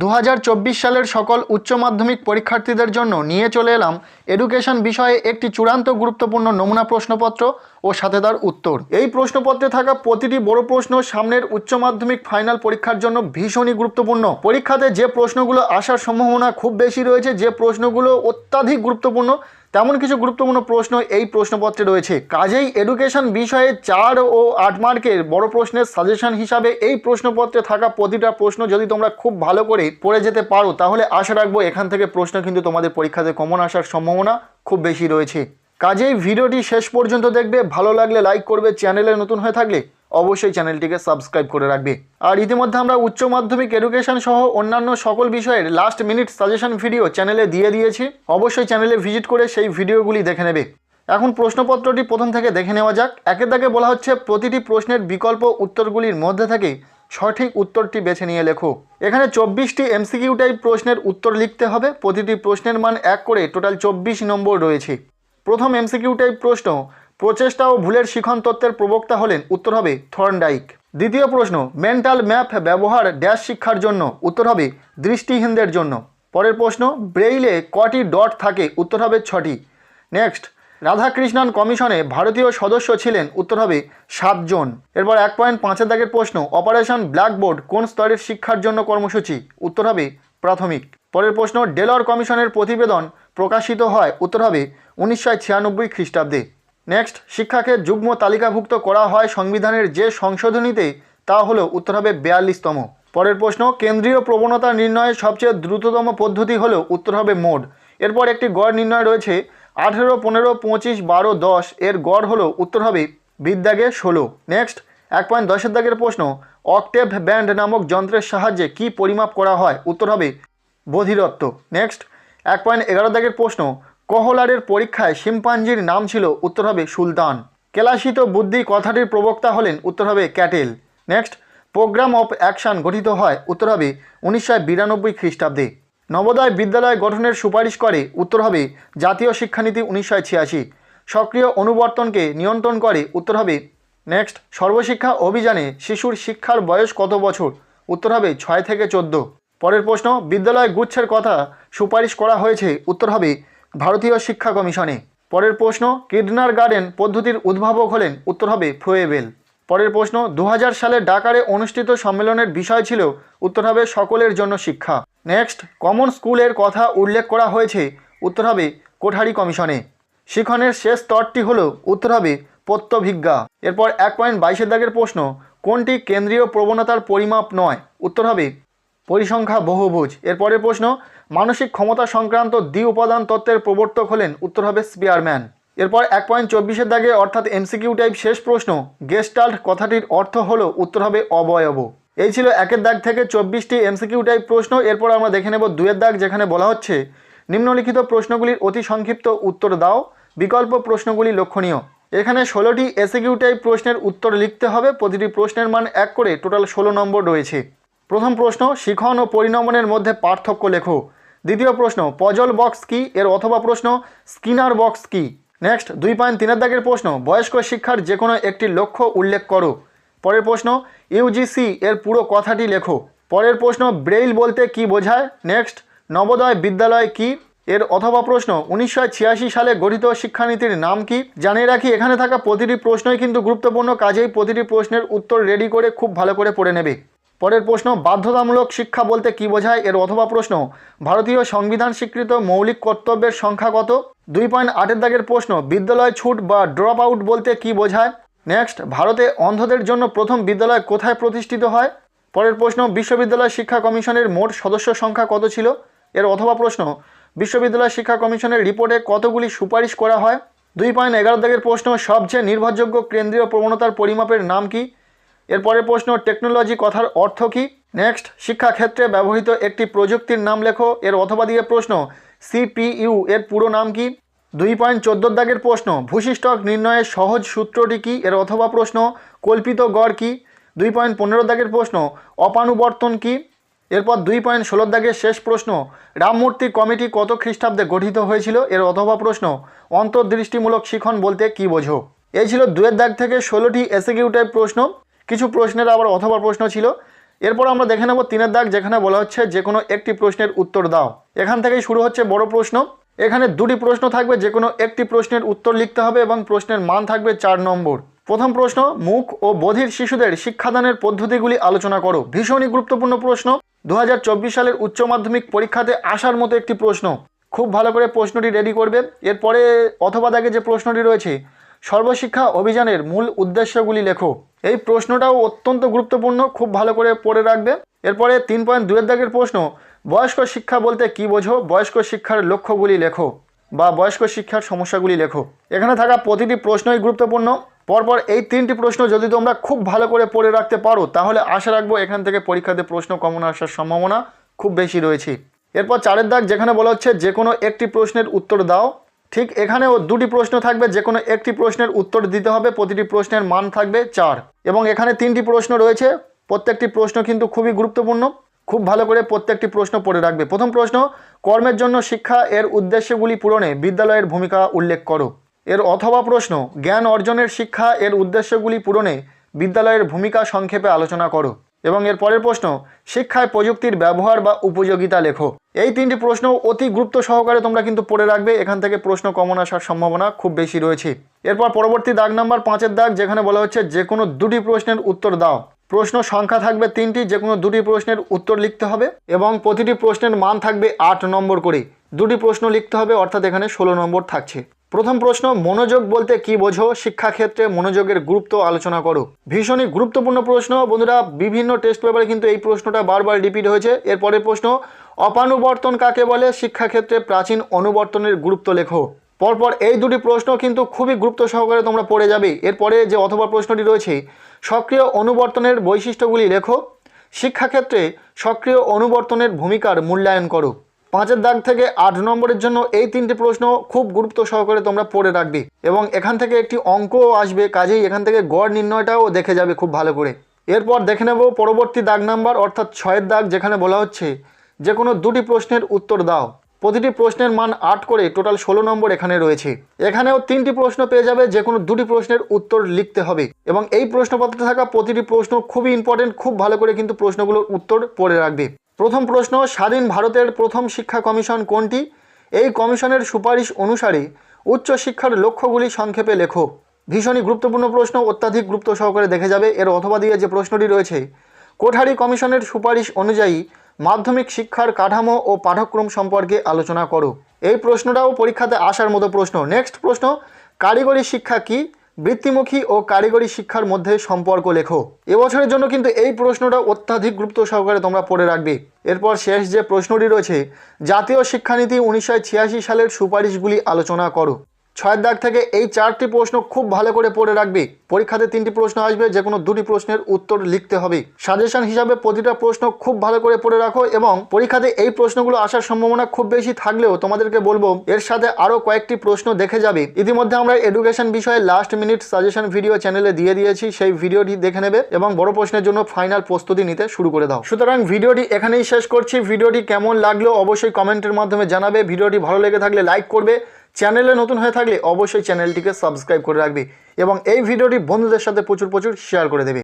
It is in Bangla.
দু হাজার চব্বিশ সালের সকল উচ্চ মাধ্যমিক পরীক্ষার্থীদের জন্য নিয়ে চলে এলাম এডুকেশন বিষয়ে একটি চূড়ান্ত গুরুত্বপূর্ণ নমুনা প্রশ্নপত্র ও সাথে তার উত্তর। এই প্রশ্নপত্রে থাকা প্রতিটি বড় প্রশ্ন সামনের উচ্চ মাধ্যমিক ফাইনাল পরীক্ষার জন্য ভীষণই গুরুত্বপূর্ণ। পরীক্ষাতে যে প্রশ্নগুলো আসার সম্ভাবনা খুব বেশি রয়েছে, যে প্রশ্নগুলো অত্যাধিক গুরুত্বপূর্ণ তেমন কিছু গুরুত্বপূর্ণ প্রশ্ন এই প্রশ্নপত্রে রয়েছে। কাজেই এডুকেশন বিষয়ে চার ও আট মার্কের বড় প্রশ্নের সাজেশন হিসাবে এই প্রশ্নপত্রে থাকা প্রতিটা প্রশ্ন যদি তোমরা খুব ভালো করে পড়ে যেতে পারো, তাহলে আশা রাখব এখান থেকে প্রশ্ন কিন্তু তোমাদের পরীক্ষাতে কমন আসার সম্ভাবনা খুব বেশি রয়েছে। কাজেই ভিডিওটি শেষ পর্যন্ত দেখবে, ভালো লাগলে লাইক করবে চ্যানেলে নতুন হয়ে থাকলে অবশ্যই চ্যানেলটিকে সাবস্ক্রাইব করে রাখবে। আর ইতিমধ্যে আমরা উচ্চ মাধ্যমিক এডুকেশন সহ অন্যান্য সকল বিষয়ের লাস্ট মিনিট সাজেশন ভিডিও চ্যানেলে দিয়ে দিয়েছি। অবশ্যই চ্যানেলে ভিজিট করে সেই ভিডিওগুলি দেখে নেবে। এখন প্রশ্নপত্রটি প্রথম থেকে দেখে নেওয়া যাক। একের দাগে বলা হচ্ছে, প্রতিটি প্রশ্নের বিকল্প উত্তরগুলির মধ্যে থেকে সঠিক উত্তরটি বেছে নিয়ে লেখো। এখানে চব্বিশটি এমসিকিউ টাইপ প্রশ্নের উত্তর লিখতে হবে। প্রতিটি প্রশ্নের মান এক করে টোটাল চব্বিশ নম্বর রয়েছে। প্রথম এমসিকিউ টাইপ প্রশ্ন প্রচেষ্টা ও ভুলের শিখন তত্ত্বের প্রবক্তা হলেন উত্তর হবে থর্নডাইক। দ্বিতীয় প্রশ্ন মেন্টাল ম্যাপ ব্যবহার ড্যাশ শিক্ষার জন্য, উত্তর হবে দৃষ্টিহীনদের জন্য। পরের প্রশ্ন, ব্রেইলে কটি ডট থাকে, উত্তর হবে ছটি। নেক্সট, রাধাকৃষ্ণন কমিশনে ভারতীয় সদস্য ছিলেন, উত্তর হবে সাতজন। এরপর এক পয়েন্ট পাঁচের দাগের প্রশ্ন, অপারেশন ব্ল্যাকবোর্ড কোন স্তরের শিক্ষার জন্য কর্মসূচি? উত্তর হবে প্রাথমিক। পরের প্রশ্ন, ডেলর কমিশনের প্রতিবেদন প্রকাশিত হয়, উত্তর হবে উনিশশো ছিয়ানব্বই খ্রিস্টাব্দে। নেক্সট শিক্ষাকে যুগ্ম তালিকাভুক্ত করা হয় সংবিধানের যে সংশোধনীতে, তা হলো উত্তর হবে বিয়াল্লিশতম। পরের প্রশ্ন, কেন্দ্রীয় প্রবণতা নির্ণয়ের সবচেয়ে দ্রুততম পদ্ধতি হলো উত্তর হবে মোড। এরপর একটি গড় নির্ণয় রয়েছে, আঠেরো, পনেরো, পঁচিশ, বারো, দশ, এর গড় হলো উত্তর হবে বিদ্যাগে ষোলো। নেক্সট এক পয়েন্ট দশের দাগের প্রশ্ন, অক্টেভ ব্যান্ড নামক যন্ত্রের সাহায্যে কি পরিমাপ করা হয়? উত্তর হবে বধিরত্ব নেক্সট এক পয়েন্ট এগারো দাগের প্রশ্ন কহলারের পরীক্ষায় শিম্পাঞ্জির নাম ছিল উত্তর হবে সুলতান। কেলাসিত বুদ্ধি কথাটির প্রবক্তা হলেন উত্তর হবে cattle. Next, programme of action গঠিত হয় উত্তর হবে উনিশশো বিরানব্বই খ্রিস্টাব্দে। নবোদয় বিদ্যালয় গঠনের সুপারিশ করে উত্তর হবে জাতীয় শিক্ষানীতি উনিশশো ছিয়াশি। সক্রিয় অনুবর্তনকে নিয়ন্ত্রণ করে উত্তর হবে নেক্সট, সর্বশিক্ষা অভিযানে শিশুর শিক্ষার বয়স কত বছর? উত্তর হবে ছয় থেকে চোদ্দ। পরের প্রশ্ন, বিদ্যালয় গুচ্ছের কথা সুপারিশ করা হয়েছে, উত্তর হবে ভারতীয় শিক্ষা কমিশনে। পরের প্রশ্ন, কিডনার গার্ডেন পদ্ধতির উদ্ভাবক হলেন, উত্তর হবে ফ্রোয়েবেল। পরের প্রশ্ন দু হাজার সালে ডাকারে অনুষ্ঠিত সম্মেলনের বিষয় ছিল, উত্তর হবে সকলের জন্য শিক্ষা। নেক্সট, কমন স্কুলের কথা উল্লেখ করা হয়েছে, উত্তর হবে কোঠারি কমিশনে। শিখনের শেষ স্তরটি হল, উত্তর হবে প্রত্যভিজ্ঞা। এরপর এক পয়েন্ট বাইশের দাগের প্রশ্ন, কোনটি কেন্দ্রীয় প্রবণতার পরিমাপ নয়, উত্তর হবে পরিসংখ্যা বহুভুজ এরপরের প্রশ্ন মানসিক ক্ষমতা সংক্রান্ত দ্বি উপাদান তত্ত্বের প্রবর্তক হলেন, উত্তর হবে স্পিয়ারম্যান। এরপর এক পয়েন্ট চব্বিশের দাগে অর্থাৎ এমসিকিউ টাইপ শেষ প্রশ্ন, গেস্টাল্ট কথাটির অর্থ হলো, উত্তর হবে অবয়ব। এই ছিল একের দাগ থেকে চব্বিশটি এমসিকিউ টাইপ প্রশ্ন। এরপর আমরা দেখে নেব দুয়ের দাগ, যেখানে বলা হচ্ছে, নিম্নলিখিত প্রশ্নগুলির অতি সংক্ষিপ্ত উত্তর দাও, বিকল্প প্রশ্নগুলি লক্ষণীয়। এখানে ষোলোটি এসিকিউ টাইপ প্রশ্নের উত্তর লিখতে হবে, প্রতিটি প্রশ্নের মান এক করে টোটাল ষোলো নম্বর রয়েছে। প্রথম প্রশ্ন, শিখন ও পরিণমনের মধ্যে পার্থক্য লেখো। দ্বিতীয় প্রশ্ন পজল বক্স কি? এর অথবা প্রশ্ন স্কিনার বক্স কি? নেক্সট দুই পয়েন্ট তিনের দাগের প্রশ্ন, বয়স্ক শিক্ষার যে কোনো একটি লক্ষ্য উল্লেখ করো। পরের প্রশ্ন ইউজিসি এর পুরো কথাটি লেখো। পরের প্রশ্ন ব্রেইল বলতে কি বোঝায়? নেক্সট নবোদয় বিদ্যালয় কি? এর অথবা প্রশ্ন, উনিশশো ছিয়াশি সালে গঠিত শিক্ষানীতির নাম কি? জানিয়ে রাখি, এখানে থাকা প্রতিটি প্রশ্নই কিন্তু গুরুত্বপূর্ণ, কাজেই প্রতিটি প্রশ্নের উত্তর রেডি করে খুব ভালো করে পড়ে নেবে। পরের প্রশ্ন, বাধ্যতামূলক শিক্ষা বলতে কি বোঝায়? এর অথবা প্রশ্ন, ভারতীয় সংবিধান স্বীকৃত মৌলিক কর্তব্যের সংখ্যা কত? দুই পয়েন্ট আটের দাগের প্রশ্ন, বিদ্যালয় ছুট বা ড্রপ আউট বলতে কি বোঝায়? নেক্সট, ভারতে অন্ধদের জন্য প্রথম বিদ্যালয় কোথায় প্রতিষ্ঠিত হয়? পরের প্রশ্ন, বিশ্ববিদ্যালয় শিক্ষা কমিশনের মোট সদস্য সংখ্যা কত ছিল? এর অথবা প্রশ্ন, বিশ্ববিদ্যালয় শিক্ষা কমিশনের রিপোর্টে কতগুলি সুপারিশ করা হয়? দুই পয়েন্ট এগারো দাগের প্রশ্ন, সবচেয়ে নির্ভরযোগ্য কেন্দ্রীয় প্রবণতার পরিমাপের নাম কি? এরপরের প্রশ্ন টেকনোলজি কথার অর্থ কী? নেক্সট শিক্ষাক্ষেত্রে ব্যবহৃত একটি প্রযুক্তির নাম লেখো, এর অথবা দিয়ে প্রশ্ন সিপিইউ এর পুরো নাম কি? দুই পয়েন্ট চোদ্দোর দাগের প্রশ্ন ভূশিষ্টক নির্ণয়ের সহজ সূত্রটি কি? এর অথবা প্রশ্ন, কল্পিত গড় কি? দুই পয়েন্ট পনেরো দাগের প্রশ্ন, অপানুবর্তন কি? এরপর দুই পয়েন্ট ষোলো দাগের শেষ প্রশ্ন রামমূর্তি কমিটি কত খ্রিস্টাব্দে গঠিত হয়েছিল? এর অথবা প্রশ্ন, অন্তর্দৃষ্টিমূলক শিখন বলতে কি বোঝো? এই ছিল দুয়ের দাগ থেকে ষোলোটি এসিকিউ প্রশ্ন। কিছু প্রশ্নের আবার অথবা প্রশ্ন ছিল। এরপর আমরা দেখে নেব তিনের দাগ, যেখানে বলা হচ্ছে যে কোনো একটি প্রশ্নের উত্তর দাও। এখান থেকেই শুরু হচ্ছে বড় প্রশ্ন। এখানে দুটি প্রশ্ন থাকবে, যে কোনো একটি প্রশ্নের উত্তর লিখতে হবে এবং প্রশ্নের মান থাকবে চার নম্বর। প্রথম প্রশ্ন, মুখ ও বধির শিশুদের শিক্ষাদানের পদ্ধতিগুলি আলোচনা করো। ভীষণই গুরুত্বপূর্ণ প্রশ্ন। দু হাজার চব্বিশ সালের উচ্চ মাধ্যমিক পরীক্ষাতে আসার মতো একটি প্রশ্ন। খুব ভালো করে প্রশ্নটি রেডি করবে। এরপরে অথবা দাগে যে প্রশ্নটি রয়েছে সর্বশিক্ষা অভিযানের মূল উদ্দেশ্যগুলি লেখো। এই প্রশ্নটাও অত্যন্ত গুরুত্বপূর্ণ, খুব ভালো করে পড়ে রাখবে। এরপরে তিন পয়েন্ট দুয়ের দাগের প্রশ্ন, বয়স্ক শিক্ষা বলতে কি বোঝো? বয়স্ক শিক্ষার লক্ষ্যগুলি লেখো বা বয়স্ক শিক্ষার সমস্যাগুলি লেখো। এখানে থাকা প্রতিটি প্রশ্নই গুরুত্বপূর্ণ। পরপর এই তিনটি প্রশ্ন যদি তোমরা খুব ভালো করে পড়ে রাখতে পারো, তাহলে আশা রাখব এখান থেকে পরীক্ষাতে প্রশ্ন কমন আসার সম্ভাবনা খুব বেশি রয়েছে। এরপর চারের দাগ যেখানে বলা হচ্ছে, যে কোনো একটি প্রশ্নের উত্তর দাও। ঠিক এখানেও দুটি প্রশ্ন থাকবে যে কোনো একটি প্রশ্নের উত্তর দিতে হবে, প্রতিটি প্রশ্নের মান থাকবে চার। এবং এখানে তিনটি প্রশ্ন রয়েছে, প্রত্যেকটি প্রশ্ন কিন্তু খুবই গুরুত্বপূর্ণ, খুব ভালো করে প্রত্যেকটি প্রশ্ন পড়ে রাখবে। প্রথম প্রশ্ন, কর্মের জন্য শিক্ষা এর উদ্দেশ্যগুলি পূরণে বিদ্যালয়ের ভূমিকা উল্লেখ করো। এর অথবা প্রশ্ন, জ্ঞান অর্জনের শিক্ষা এর উদ্দেশ্যগুলি পূরণে বিদ্যালয়ের ভূমিকা সংক্ষেপে আলোচনা করো। এবং এর পরের প্রশ্ন, শিক্ষায় প্রযুক্তির ব্যবহার বা উপযোগিতা লেখো। এই তিনটি প্রশ্ন অতি গুরুত্ব সহকারে তোমরা কিন্তু পড়ে রাখবে, এখান থেকে প্রশ্ন কমন আসার সম্ভাবনা খুব বেশি রয়েছে। এরপর পরবর্তী দাগ নাম্বার পাঁচের দাগ, যেখানে বলা হচ্ছে যে কোনো দুটি প্রশ্নের উত্তর দাও। প্রশ্ন সংখ্যা থাকবে তিনটি, যে কোনো দুটি প্রশ্নের উত্তর লিখতে হবে এবং প্রতিটি প্রশ্নের মান থাকবে আট নম্বর করে। দুটি প্রশ্ন লিখতে হবে, অর্থাৎ এখানে ষোলো নম্বর থাকছে। প্রথম প্রশ্ন, মনোযোগ বলতে কি বোঝো? শিক্ষাক্ষেত্রে মনোযোগের গুরুত্ব আলোচনা করো। ভীষণই গুরুত্বপূর্ণ প্রশ্ন। বন্ধুরা, বিভিন্ন টেস্ট পেপারে কিন্তু এই প্রশ্নটা বারবার রিপিট হয়েছে। এরপরের প্রশ্ন, অপানুবর্তন কাকে বলে? শিক্ষাক্ষেত্রে প্রাচীন অনুবর্তনের গুরুত্ব লেখো। পরপর এই দুটি প্রশ্ন কিন্তু খুবই গুরুত্ব সহকারে তোমরা পড়ে যাবে। এরপরে যে অথবা প্রশ্নটি রয়েছে, সক্রিয় অনুবর্তনের বৈশিষ্ট্যগুলি লেখো। শিক্ষাক্ষেত্রে সক্রিয় অনুবর্তনের ভূমিকার মূল্যায়ন করো। পাঁচের দাগ থেকে আট নম্বরের জন্য এই তিনটি প্রশ্ন খুব গুরুত্ব সহকারে তোমরা পড়ে রাখবে। এবং এখান থেকে একটি অঙ্কও আসবে, কাজেই এখান থেকে গড় নির্ণয়টাও দেখে যাবে খুব ভালো করে। এরপর দেখে নেব পরবর্তী দাগ নাম্বার, অর্থাৎ ছয়ের দাগ, যেখানে বলা হচ্ছে যে কোনো দুটি প্রশ্নের উত্তর দাও। প্রতিটি প্রশ্নের মান আট করে টোটাল ষোলো নম্বর এখানে রয়েছে। এখানেও তিনটি প্রশ্ন পেয়ে যাবে, যে কোনো দুটি প্রশ্নের উত্তর লিখতে হবে। এবং এই প্রশ্নপত্রে থাকা প্রতিটি প্রশ্ন খুবই ইম্পর্টেন্ট খুব ভালো করে কিন্তু প্রশ্নগুলোর উত্তর পড়ে রাখবে। প্রথম প্রশ্ন, স্বাধীন ভারতের প্রথম শিক্ষা কমিশন কোনটি? এই কমিশনের সুপারিশ অনুসারে উচ্চশিক্ষার লক্ষ্যগুলি সংক্ষেপে লেখো। ভীষণই গুরুত্বপূর্ণ প্রশ্ন, অত্যাধিক গুরুত্ব সহকারে দেখে যাবে। এর অথবা দিয়ে যে প্রশ্নটি রয়েছে, কোঠারি কমিশনের সুপারিশ অনুযায়ী মাধ্যমিক শিক্ষার কাঠামো ও পাঠক্রম সম্পর্কে আলোচনা করো। এই প্রশ্নটাও পরীক্ষাতে আসার মতো প্রশ্ন। নেক্সট প্রশ্ন, কারিগরি শিক্ষা কি? বৃত্তিমুখী ও কারিগরি শিক্ষার মধ্যে সম্পর্ক লেখো। এবছরের জন্য কিন্তু এই প্রশ্নটা অত্যাধিক গুরুত্ব সহকারে তোমরা পড়ে রাখবে। এরপর শেষ যে প্রশ্নটি রয়েছে, জাতীয় শিক্ষানীতি উনিশশো ছিয়াশি সালের সুপারিশগুলি আলোচনা করো। ছয়ের দাগ থেকে এই চারটি প্রশ্ন খুব ভালো করে পড়ে রাখবে। পরীক্ষাতে তিনটি প্রশ্ন আসবে যে কোনো দুটি প্রশ্নের উত্তর লিখতে হবে। সাজেশন হিসাবে প্রতিটা প্রশ্ন খুব ভালো করে পড়ে রাখো এবং পরীক্ষাতে এই প্রশ্নগুলো আসার সম্ভাবনা খুব বেশি থাকলেও তোমাদেরকে বলব, এর সাথে আরও কয়েকটি প্রশ্ন দেখে যাবে। ইতিমধ্যে আমরা এডুকেশন বিষয়ে লাস্ট মিনিট সাজেশন ভিডিও চ্যানেলে দিয়ে দিয়েছি, সেই ভিডিওটি দেখে নেবে এবং বড় প্রশ্নের জন্য ফাইনাল প্রস্তুতি নিতে শুরু করে দাও। সুতরাং ভিডিওটি এখানেই শেষ করছি। ভিডিওটি কেমন লাগল অবশ্যই কমেন্টের মাধ্যমে জানাবে। ভিডিওটি ভালো লেগে থাকলে লাইক করবে। চ্যানেলে নতুন হয়ে থাকলে অবশ্যই চ্যানেলটিকে সাবস্ক্রাইব করে রাখবি এবং এই ভিডিওটি বন্ধুদের সাথে প্রচুর প্রচুর শেয়ার করে দেবে।